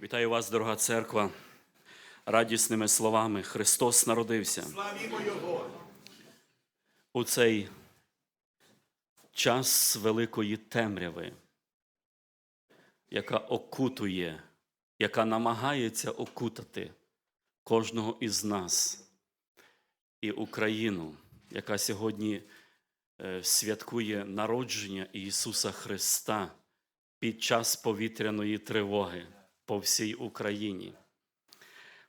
Вітаю вас, дорога церква, радісними словами. Христос народився. Славімо Його! У цей час великої темряви, яка окутує, яка намагається окутати кожного із нас і Україну, яка сьогодні е, святкує народження Ісуса Христа під час повітряної тривоги по всій Україні.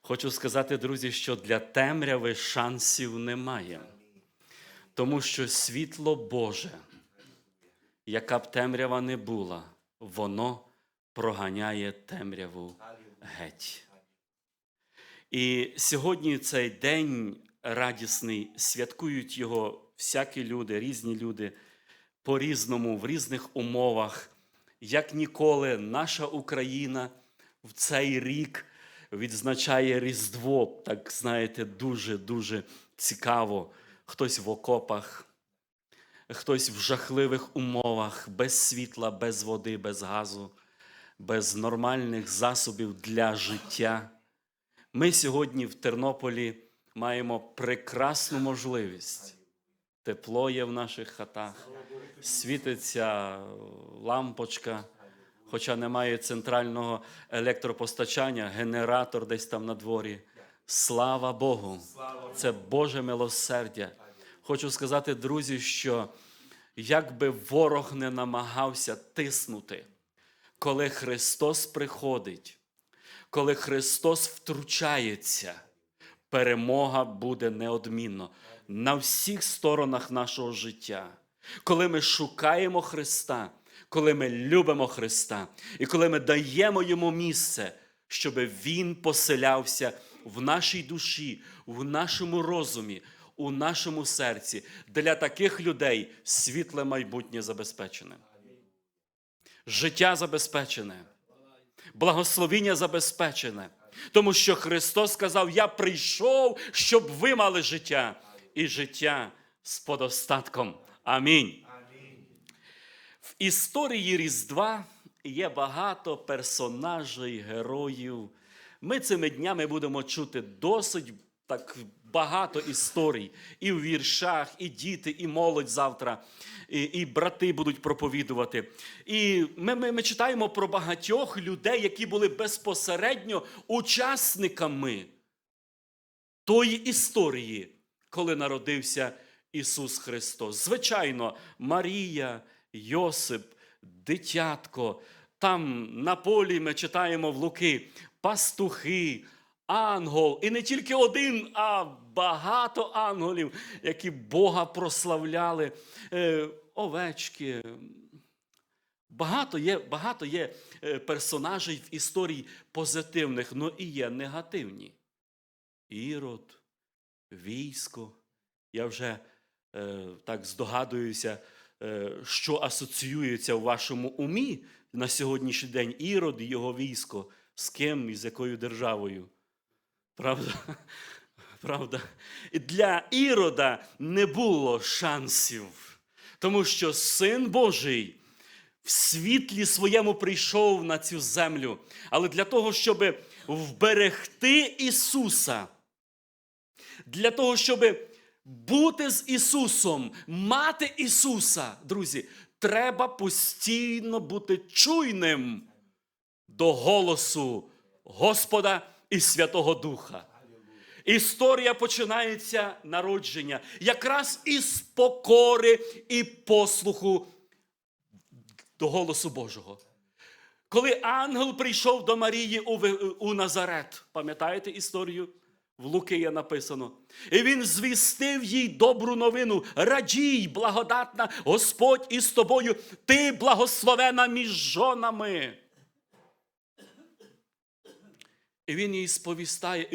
Хочу сказати, друзі, що для темряви шансів немає. Тому що світло Боже, яка б темрява не була, воно проганяє темряву геть. І сьогодні цей день радісний, святкують його всякі люди, різні люди по-різному, в різних умовах. Як ніколи, наша Україна в цей рік відзначає Різдво, так знаєте, дуже-дуже цікаво. Хтось в окопах, хтось в жахливих умовах, без світла, без води, без газу, без нормальних засобів для життя. Ми сьогодні в Тернополі маємо прекрасну можливість. Тепло є в наших хатах, світиться лампочка, хоча немає центрального електропостачання, генератор десь там на дворі. Слава Богу! Це Боже милосердя. Хочу сказати, друзі, що як би ворог не намагався тиснути, коли Христос приходить, коли Христос втручається, перемога буде неодмінно на всіх сторонах нашого життя. Коли ми шукаємо Христа, коли ми любимо Христа, і коли ми даємо йому місце, щоб Він поселявся в нашій душі, в нашому розумі, у нашому серці, для таких людей світле майбутнє забезпечене. Життя забезпечене, благословіння забезпечене. Тому що Христос сказав: Я прийшов, щоб ви мали життя, і життя з подостатком. Амінь. Історії Різдва є багато персонажей, героїв. Ми цими днями будемо чути досить так багато історій і в віршах, і діти, і молодь завтра, і, і брати будуть проповідувати. І ми, ми, ми читаємо про багатьох людей, які були безпосередньо учасниками тої історії, коли народився Ісус Христос. Звичайно, Марія, Йосип, дитятко. Там на полі ми читаємо в Луки пастухи, ангел. І не тільки один, а багато ангелів, які Бога прославляли, Е, овечки. Багато є, багато є е, персонажей в історії позитивних, але і є негативні. Ірод, військо. Я вже е, так здогадуюся, що асоціюється в вашому умі на сьогоднішній день Ірод і його військо, з ким і з якою державою. Правда? Правда? Для Ірода не було шансів, тому що Син Божий в світлі своєму прийшов на цю землю. Але для того, щоб вберегти Ісуса, для того, щоб бути з Ісусом, мати Ісуса, друзі, треба постійно бути чуйним до голосу Господа і Святого Духа. Історія починається народження якраз із покори і послуху до голосу Божого. Коли ангел прийшов до Марії у, Назарет, пам'ятаєте історію? В Луки є написано. І він звістив їй добру новину. Радій, благодатна, Господь із тобою, ти благословена між жонами. І він їй сповістає,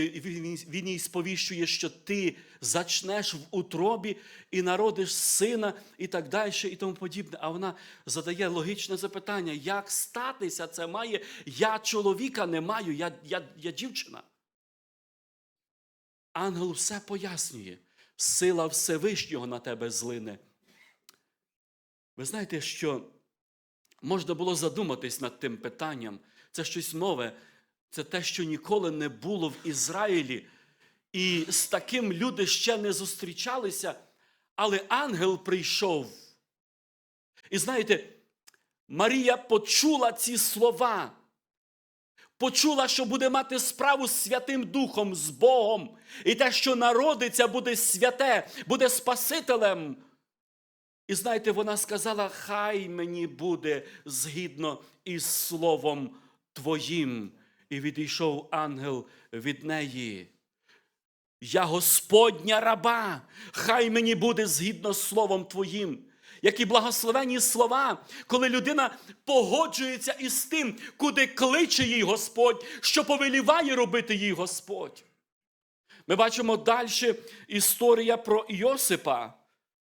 він їй сповіщує, що ти зачнеш в утробі і народиш сина, і так далі, і тому подібне. А вона задає логічне запитання: як статися це має? Я чоловіка не маю, я, я, я дівчина. Ангел все пояснює. Сила Всевишнього на тебе злине. Ви знаєте, що можна було задуматись над тим питанням. Це щось нове. Це те, що ніколи не було в Ізраїлі. І з таким люди ще не зустрічалися, але ангел прийшов. І знаєте, Марія почула ці слова, почула, що буде мати справу з Святим Духом, з Богом, і те, що народиться, буде святе, буде Спасителем. І знаєте, вона сказала: Хай мені буде згідно із Словом Твоїм. І відійшов ангел від неї. Я Господня раба, хай мені буде згідно з Словом Твоїм. Які благословенні слова, коли людина погоджується із тим, куди кличе їй Господь, що повеліває робити їй Господь. Ми бачимо далі історія про Йосипа.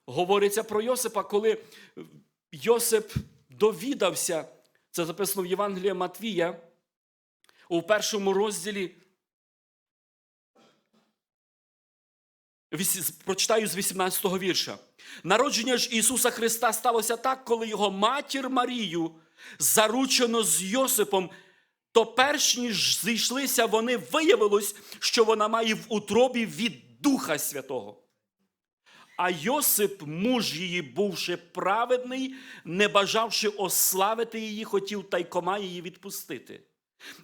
Говориться про Йосипа, коли Йосип довідався, це записано в Євангелії Матвія, у першому розділі. Прочитаю з 18-го вірша. Народження ж Ісуса Христа сталося так, коли його матір Марію заручено з Йосипом, то перш ніж зійшлися вони, виявилось, що вона має в утробі від Духа Святого. А Йосип, муж її, бувши праведний, не бажавши ославити її, хотів тайкома її відпустити.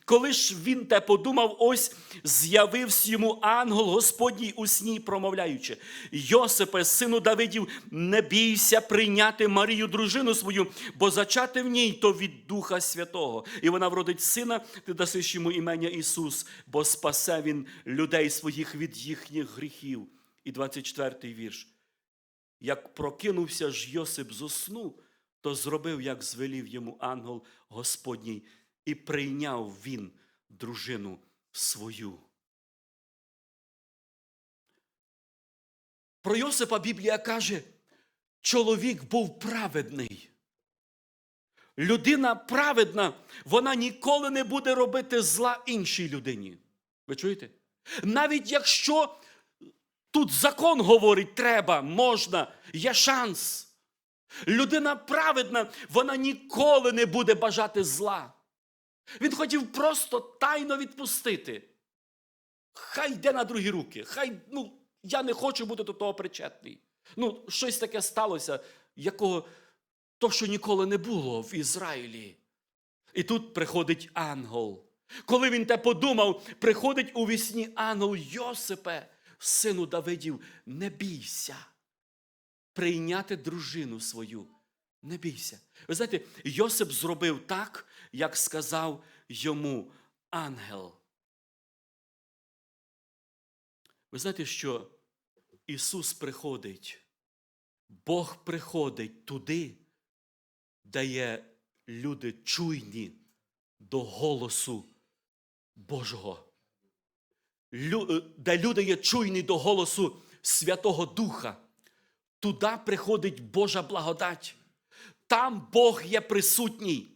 Коли ж він те подумав, ось з'явився йому ангел Господній у сні, промовляючи: Йосипе, сину Давидів, не бійся прийняти Марію, дружину свою, бо зачати в ній то від Духа Святого. І вона вродить сина, ти дасиш йому імення Ісус, бо спасе він людей своїх від їхніх гріхів. І 24-й вірш. Як прокинувся ж Йосип зо сну, то зробив, як звелів йому ангел Господній, і прийняв він дружину свою. Про Йосипа Біблія каже, чоловік був праведний. Людина праведна, вона ніколи не буде робити зла іншій людині. Ви чуєте? Навіть якщо тут закон говорить, треба, можна, є шанс. Людина праведна, вона ніколи не буде бажати зла. Він хотів просто тайно відпустити. Хай йде на другі руки. Хай, ну, я не хочу бути до того причетний. Ну, щось таке сталося, якого то, що ніколи не було в Ізраїлі. І тут приходить ангел. Коли він те подумав, приходить у вісні ангел Йосипе, сину Давидів, не бійся прийняти дружину свою. Не бійся. Ви знаєте, Йосип зробив так, як сказав йому ангел. Ви знаєте, що Ісус приходить, Бог приходить туди, де є люди чуйні до голосу Божого. Лю- е, Де люди є чуйні до голосу Святого Духа. Туди приходить Божа благодать. Там Бог є присутній.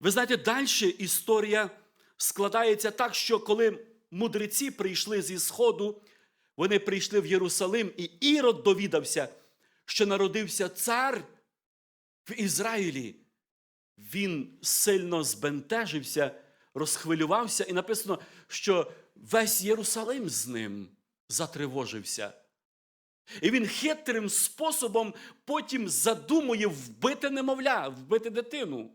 Ви знаєте, далі історія складається так, що коли мудреці прийшли зі Сходу, вони прийшли в Єрусалим, і Ірод довідався, що народився цар в Ізраїлі. Він сильно збентежився, розхвилювався, і написано, що весь Єрусалим з ним затривожився. І він хитрим способом потім задумує вбити немовля, вбити дитину.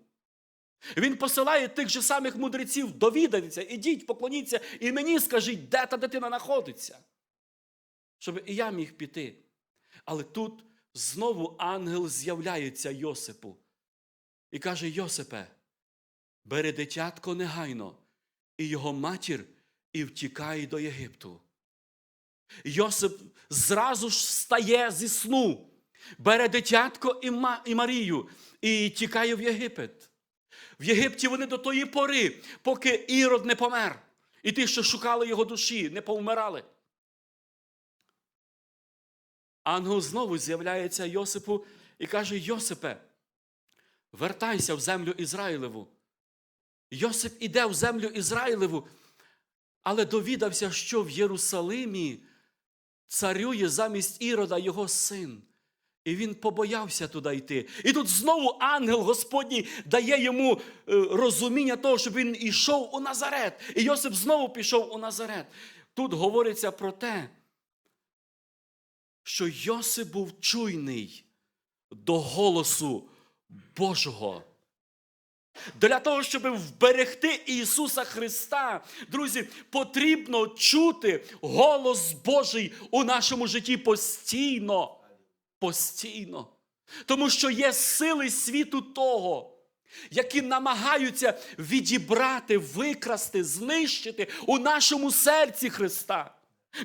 Він посилає тих же самих мудреців довідатися, ідіть, поклоніться, і мені скажіть, де та дитина знаходиться. Щоб і я міг піти. Але тут знову ангел з'являється Йосипу і каже: Йосипе, бери дитятко негайно, і його матір, і втікай до Єгипту. Йосип зразу ж встає зі сну, бере дитятко і, Ма- і Марію і тікає в Єгипет. В Єгипті вони до тої пори, поки Ірод не помер. І ті, що шукали його душі, не повмирали. Ангел знову з'являється Йосипу і каже: Йосипе, вертайся в землю Ізраїлеву. Йосип іде в землю Ізраїлеву, але довідався, що в Єрусалимі царює замість Ірода його син. І він побоявся туди йти. І тут знову ангел Господній дає йому е, розуміння того, щоб він йшов у Назарет. І Йосип знову пішов у Назарет. Тут говориться про те, що Йосип був чуйний до голосу Божого. Для того, щоб вберегти Ісуса Христа, друзі, потрібно чути голос Божий у нашому житті постійно. Постійно. Тому що є сили світу того, які намагаються відібрати, викрасти, знищити у нашому серці Христа.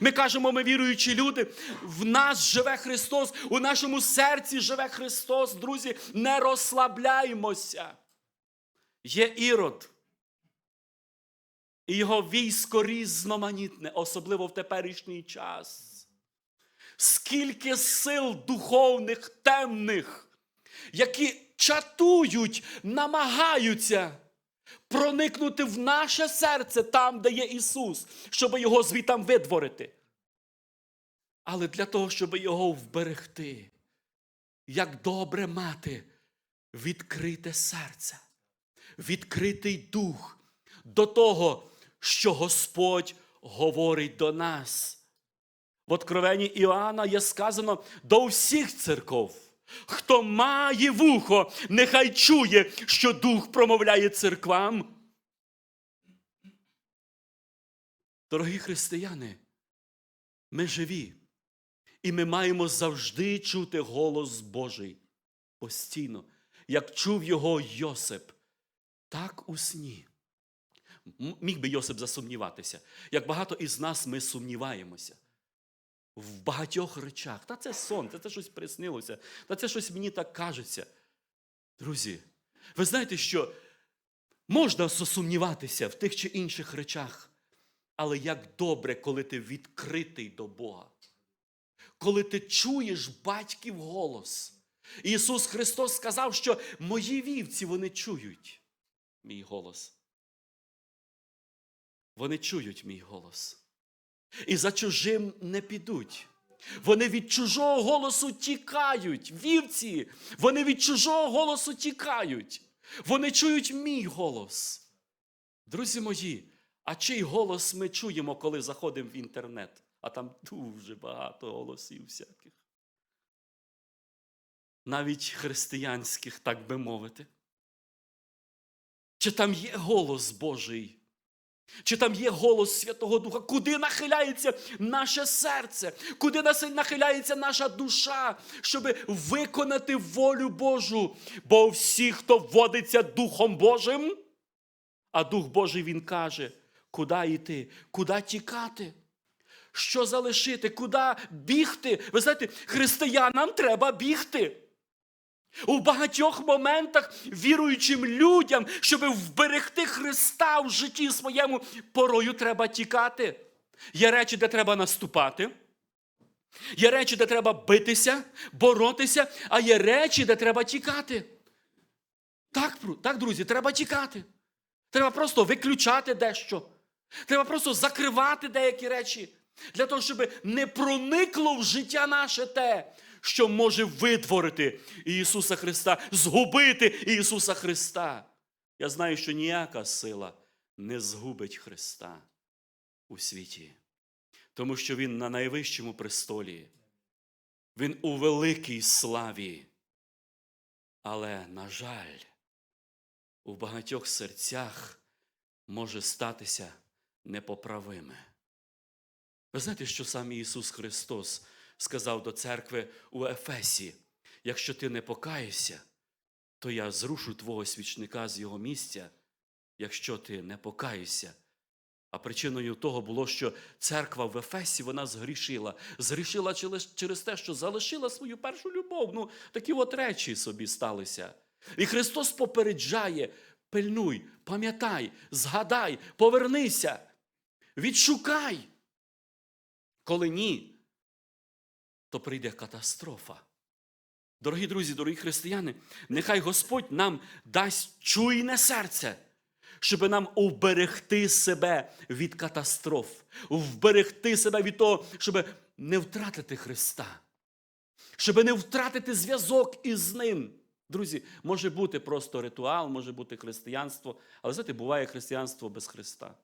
Ми кажемо, ми віруючі люди, в нас живе Христос, у нашому серці живе Христос. Друзі, не розслабляймося. Є ірод. І його військо різноманітне, особливо в теперішній час. Скільки сил духовних темних, які чатують, намагаються проникнути в наше серце там, де є Ісус, щоб його звітам видворити. Але для того, щоб його вберегти, як добре мати відкрите серце, відкритий дух до того, що Господь говорить до нас. В Откровенні Іоанна є сказано до всіх церков. Хто має вухо, нехай чує, що Дух промовляє церквам. Дорогі християни, ми живі, і ми маємо завжди чути голос Божий постійно, як чув його Йосип, так у сні. Міг би Йосип засумніватися, як багато із нас ми сумніваємося в багатьох речах. Та це сон, та це щось приснилося, та це щось мені так кажеться. Друзі, ви знаєте, що можна засумніватися в тих чи інших речах, але як добре, коли ти відкритий до Бога, коли ти чуєш батьків голос. Ісус Христос сказав, що мої вівці вони чують мій голос. Вони чують мій голос. І за чужим не підуть. Вони від чужого голосу тікають. Вівці, вони від чужого голосу тікають. Вони чують мій голос. Друзі мої, а чий голос ми чуємо, коли заходимо в інтернет? А там дуже багато голосів всяких. Навіть християнських, так би мовити. Чи там є голос Божий? Чи там є голос Святого Духа? Куди нахиляється наше серце? Куди нахиляється наша душа, щоб виконати волю Божу? Бо всі, хто вводиться Духом Божим, а Дух Божий Він каже, куди йти, куди тікати, що залишити, куди бігти. Ви знаєте, християнам треба бігти. У багатьох моментах віруючим людям, щоб вберегти Христа в житті своєму, порою треба тікати. Є речі, де треба наступати. Є речі, де треба битися, боротися, а є речі, де треба тікати. Так, так, друзі, треба тікати. Треба просто виключати дещо. Треба просто закривати деякі речі. Для того, щоб не проникло в життя наше те, що може витворити Ісуса Христа, згубити Ісуса Христа. Я знаю, що ніяка сила не згубить Христа у світі, тому що Він на найвищому престолі, Він у великій славі. Але, на жаль, у багатьох серцях може статися непоправиме. Ви знаєте, що сам Ісус Христос сказав до церкви у Ефесі: якщо ти не покаєшся, то я зрушу твого свічника з його місця, якщо ти не покаєшся. А причиною того було, що церква в Ефесі вона згрішила. Згрішила через- те, що залишила свою першу любов. Ну, такі от речі собі сталися. І Христос попереджає: пильнуй, пам'ятай, згадай, повернися, відшукай. Коли ні, то прийде катастрофа. Дорогі друзі, дорогі християни, нехай Господь нам дасть чуйне серце, щоб нам уберегти себе від катастроф, вберегти себе від того, щоб не втратити Христа, щоб не втратити зв'язок із ним. Друзі, може бути просто ритуал, може бути християнство, але знаєте, буває християнство без Христа.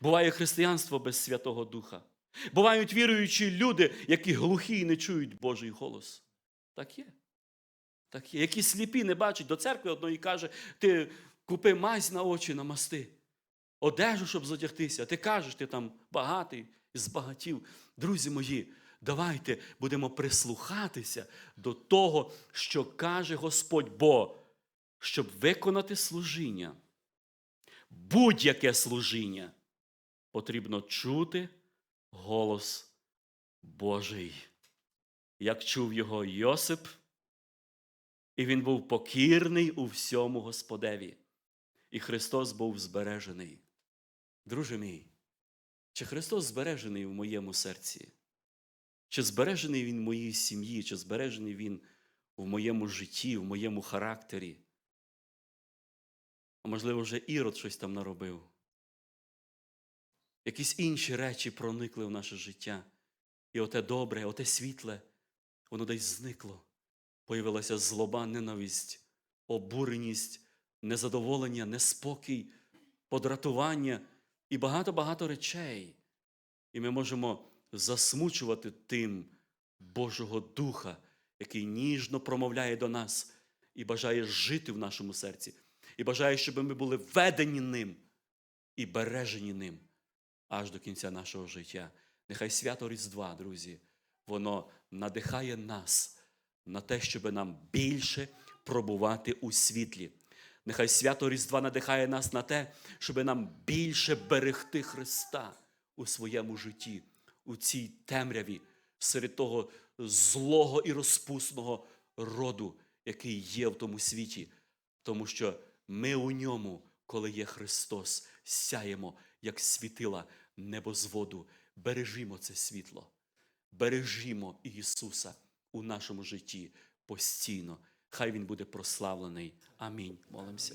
Буває християнство без Святого Духа. Бувають віруючі люди, які глухі і не чують Божий голос. Так є. Так є. Які сліпі не бачать до церкви одної каже, ти купи мазь на очі намасти, одежу, щоб затягтися. Ти кажеш, ти там багатий, збагатів. Друзі мої, давайте будемо прислухатися до того, що каже Господь, бо щоб виконати служіння, будь-яке служіння, потрібно чути голос Божий. Як чув його Йосип, і він був покірний у всьому Господеві. І Христос був збережений. Друже мій, чи Христос збережений в моєму серці? Чи збережений Він в моїй сім'ї, чи збережений Він в моєму житті, в моєму характері? А можливо, вже Ірод щось там наробив. Якісь інші речі проникли в наше життя. І оте добре, оте світле, воно десь зникло. Появилася злоба, ненависть, обуреність, незадоволення, неспокій, подратування і багато-багато речей. І ми можемо засмучувати тим Божого Духа, який ніжно промовляє до нас і бажає жити в нашому серці, і бажає, щоб ми були ведені ним і бережені ним аж до кінця нашого життя. Нехай свято Різдва, друзі, воно надихає нас на те, щоб нам більше пробувати у світлі. Нехай свято Різдва надихає нас на те, щоб нам більше берегти Христа у своєму житті, у цій темряві, серед того злого і розпусного роду, який є в тому світі, тому що ми у ньому, коли є Христос, сяємо, як світила небозводу. Бережімо це світло, бережімо Ісуса у нашому житті постійно. Хай Він буде прославлений. Амінь. Молимося.